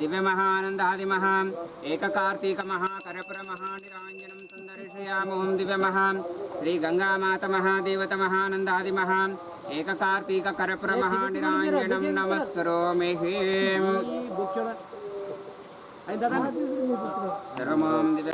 दिव्यमहानन्दादिमः एककार्तिकमः करपुरमहानिराञ्जनं सन्दर्शयामों दिव्यमः श्रीगङ्गामातमहादेवतमहानन्दादिमः एककार्तिककरपुरमहानिराञ्जनं नमस्करोमि सर्वं दिव्य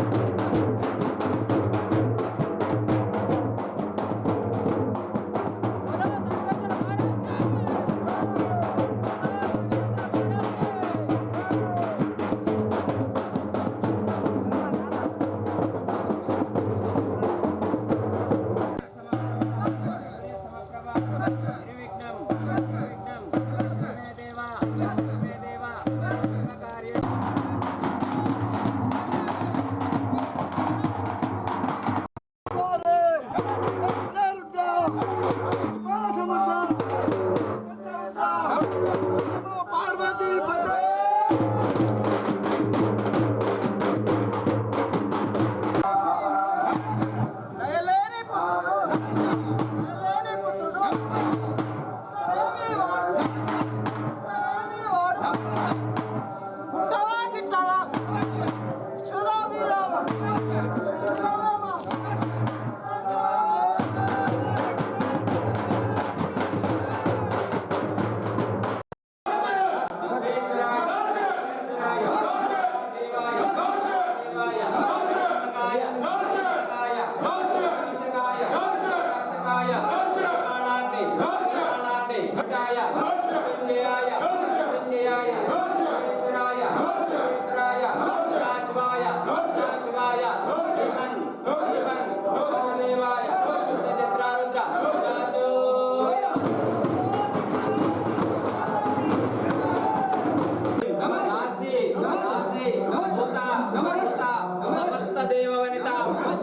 సమస్త దేవ వనిత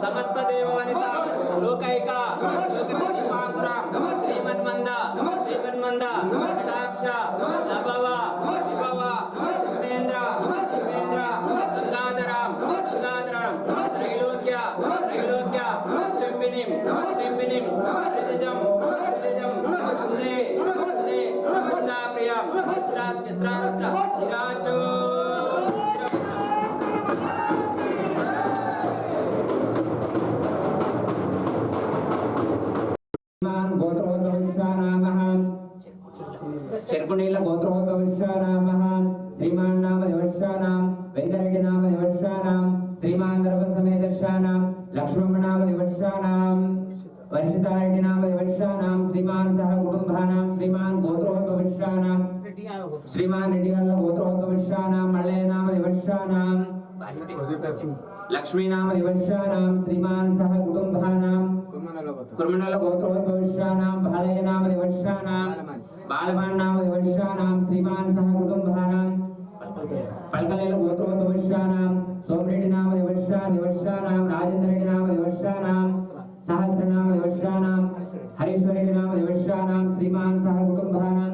సమస్త దేవ వనిత లోకైక ఆనంద సాక్ష సభవ శివవ సుమేంద్ర సుమేంద్ర సుందాధరాం సుందాధరాం శ్రీలోక్య త్రైలోక్య శంబినిం శంబినిం శ్రీజం శ్రీజం సురే సురే సుందాప్రియం సురాజ్యత్రాస్ర సురాచో గోత్రవంతం విశ్వానా చెరుకునీళ్ళ గోత్రోద్భవిష్యానామः శ్రీమాన్ నామ దివశ్యానాం వెంకరెడ్డి నామ దివశ్యానాం శ్రీమాన్ ద్రవ సమేదర్శానాం లక్ష్మణ నామ దివశ్యానాం వర్షితారెడ్డి నామ దివశ్యానాం శ్రీమాన్ సహ కుటుంబానాం శ్రీమాన్ గోత్రోద్భవిష్యానాం శ్రీమాన్ రెడ్డి గారి గోత్రోద్భవిష్యానాం మల్లయ్య నామ దివశ్యానాం లక్ష్మీ నామ దివశ్యానాం శ్రీమాన్ సహ కుటుంబానాం కుర్మణల గోత్రోద్భవిష్యానాం బాలయ నామ దివశ్యానాం బాలవాన్ నామ శ్రీమాన్ సహ కుటుంబానాం పల్కలేల గోత్రోద్భవిష్యానాం సోమరెడ్డి నామ దివశ్యా దివశ్యానాం రాజేంద్రరెడ్డి నామ దివశ్యానాం సహస్రనామ దివశ్యానాం హరీశ్వరెడ్డి నామ దివశ్యానాం శ్రీమాన్ సహ కుటుంబానాం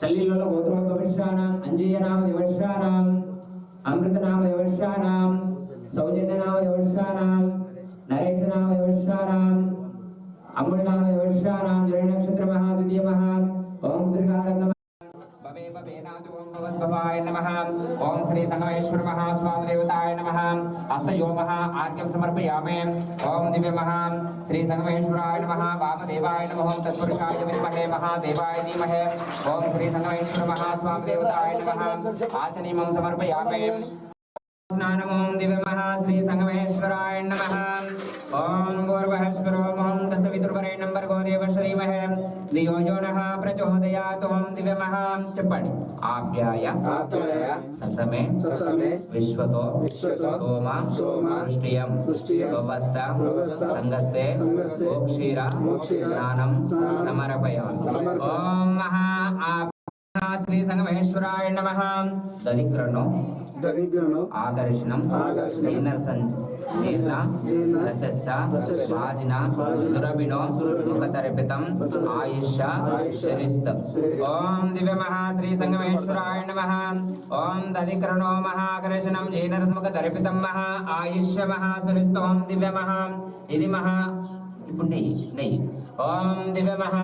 సల్లిలోల గోత్రోద్భవిష్యానాం అంజయ్య నామ దివశ్యానాం అమృత నామ దివశ్యానాం సౌజన్య నామ దివశ్యానాం నరేష నామ దివశ్యానాం అమృత నామ దివశ్యానాం జయ నక్షత్ర మహా ద్వితీయ మహా भवाय नमः। ॐ श्री संगमेश्वर नम। नमः हस्तयोमः आर्घ्यं ओं दिव्य दिव्यमः श्री संगमेश्वराय नम। वामदेवाय नम। ॐ तत्पुरुषाय विद्महे महादेवाय धीमहे। ॐ श्री संगमेश्वर महास्वामदेवताय नम। आचनीम समर्पयामि। स्नानमों दिवमः श्रीसङ्गमेश्वराय नमः। ॐ पूर्वहश्वरो मौं दसवितुर्वरेण्यं वर्गो देवश्रीमहे धियो यो नः प्रचोदयात् ॐ दिवमः चप्पणि आप्याय। आप्याय। ससमे। ससमे। विश्वतो। विश्वतो। सोमा। सोमा। दृष्टियं दृष्टियं सङ्गस्ते सङ्गस्ते मोक्षीरा। मोक्षीरा। स्नानं समर्पयामि। ॐ महा ఉపస్థ సంగస్తే సంగస్తే మోక్షీర మోక్షీర స్నానం స్నానం సమర్పయామి సమర్పయామి. ఓం మహా ఆప్యాయ శ్రీ సంగమేశ్వరాయ నమః దదిక్రను దరిద్రను ఆకర్షణం ఆకర్షణం. జీర్ణర్సంచ జీర్ణ జీర్ణ రసస్య రసస్య భాజిన భాజిన సురభినో సురభినో ముఖతర్పితం ఆయుష్య ఆయుష్య శరిస్త శరిస్త. ఓం దివ్యమహా శ్రీ సంగమేశ్వరాయ నమః ఓం దధికరణో మహాకర్షణం జీర్ణరసముఖతర్పితం మహా ఆయుష్య మహా సురిస్త ఓం దివ్యమహా ఇది మహా ఇప్పుడు నెయ్యి నెయ్యి ఓం దివ్యమహా